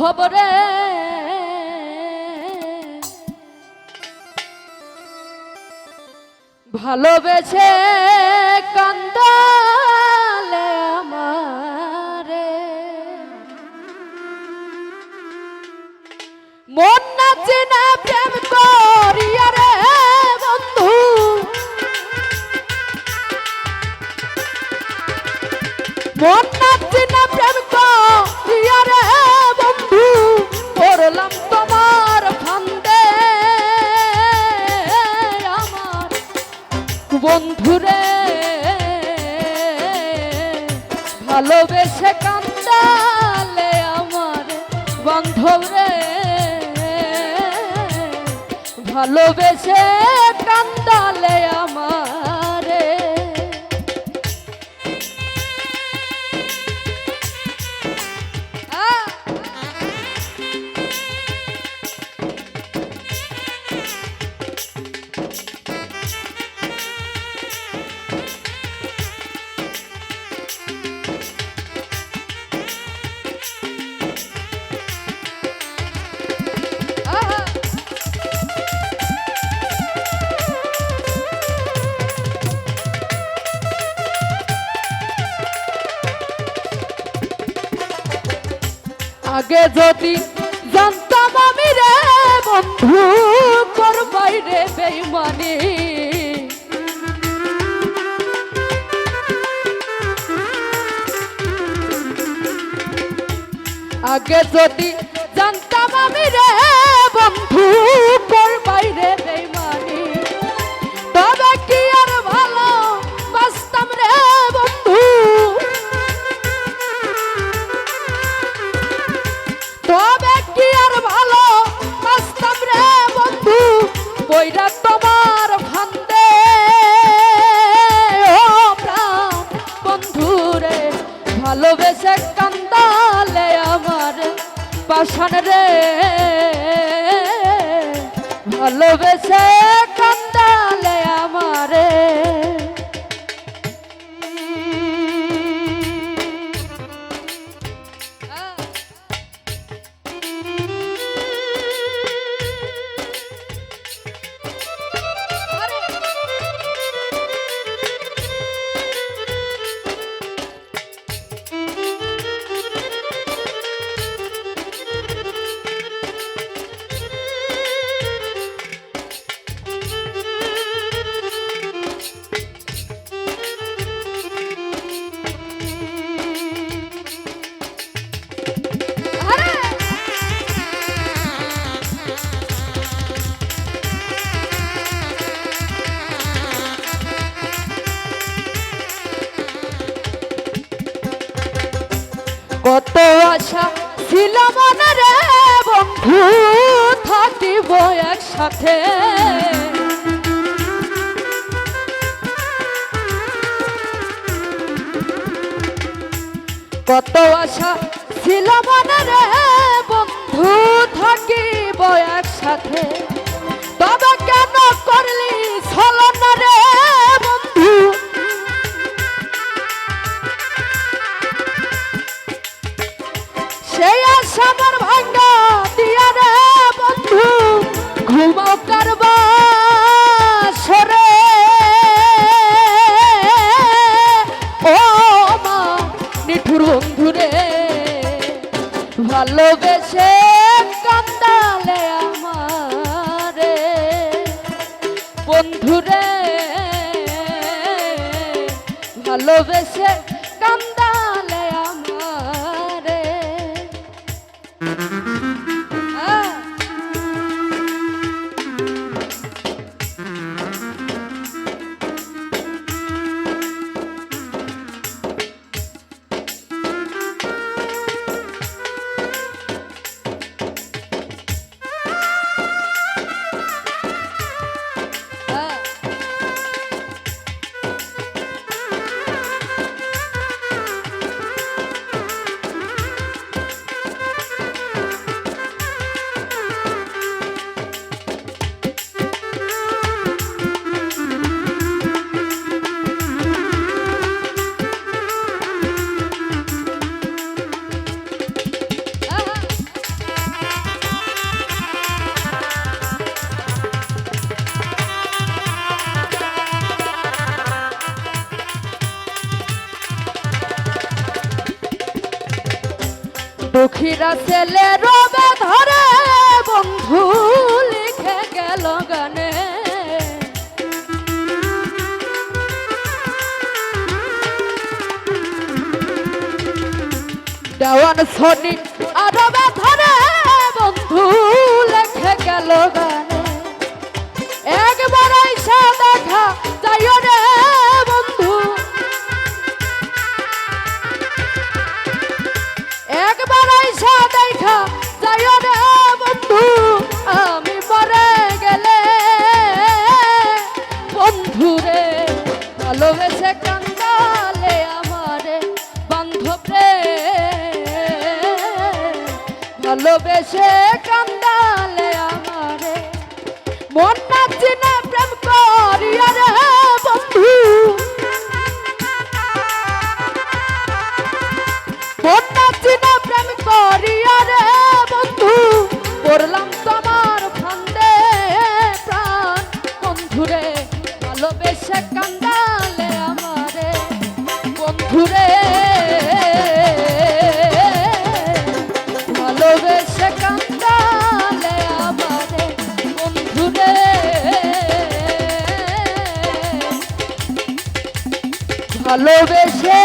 বান্ধব রে ভালোবেসে কান্দালে আমারে। মন নাচে না প্রেম করিয়া রে বন্ধু। মন নাচে না প্রেম করিয়া বন্ধুরে ভালোবেসে কান্দালে আমার বান্ধব রে ভালোবেসে কান্দালে আগে যদি জানতাম আমি রে বন্ধু করবাই রে বেইমানি। আগে যদি জানতাম আমি রে বন্ধু করবাই রে বেইমানি। পাশান রে। ভালোবেসে কান্দালে আমারে। কত আশা ছিল মনে রে বন্ধু থাকিব একসাথে। কত আশা ছিল মনে রে বন্ধু থাকিব একসাথে। তবে কেন করলি পিরা ছেলে রবে ধরে বন্ধু লিখে গেল গানে। দেওয়ান শনি একবার আইসা যাইও রে আমি পরে গেলে। বন্ধু রে, ভালোবেসে কান্দালে আমারে বান্ধব রে ভালোবেসে কান্দালে আমারে। মন নাচি না প্রেম করিয়া রে বন্ধু ভালোবেসে কান্দালে আমারে বন্ধুরে। ভালোবেসে কান্দালে আমারে বন্ধুরে। ভালোবেসে